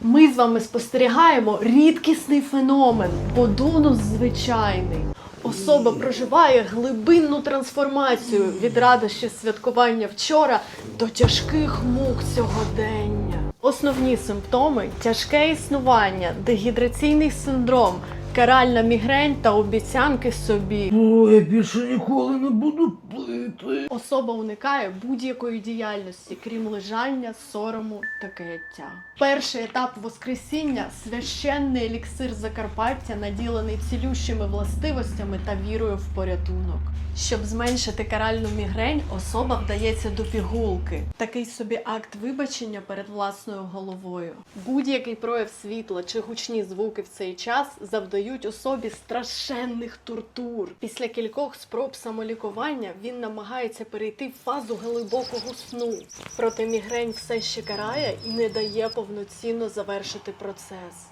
Ми з вами спостерігаємо рідкісний феномен, бодонус звичайний. Особа проживає глибинну трансформацію від радощі святкування вчора до тяжких мук сьогодення. Основні симптоми тяжке існування, дегідраційний синдром, каральна мігрень та обіцянки собі. О, я більше ніколи не буду пити. Особа уникає будь-якої діяльності, крім лежання, сорому та каяття. Перший етап воскресіння священний еліксир Закарпаття, наділений цілющими властивостями та вірою в порятунок. Щоб зменшити каральну мігрень, особа вдається до пігулки. Такий собі акт вибачення перед власною головою. Будь-який прояв світла чи гучні звуки в цей час завдають особі страшенних тортур. Після кількох спроб самолікування він намагається перейти в фазу глибокого сну. Проте мігрень все ще карає і не дає повноцінно завершити процес.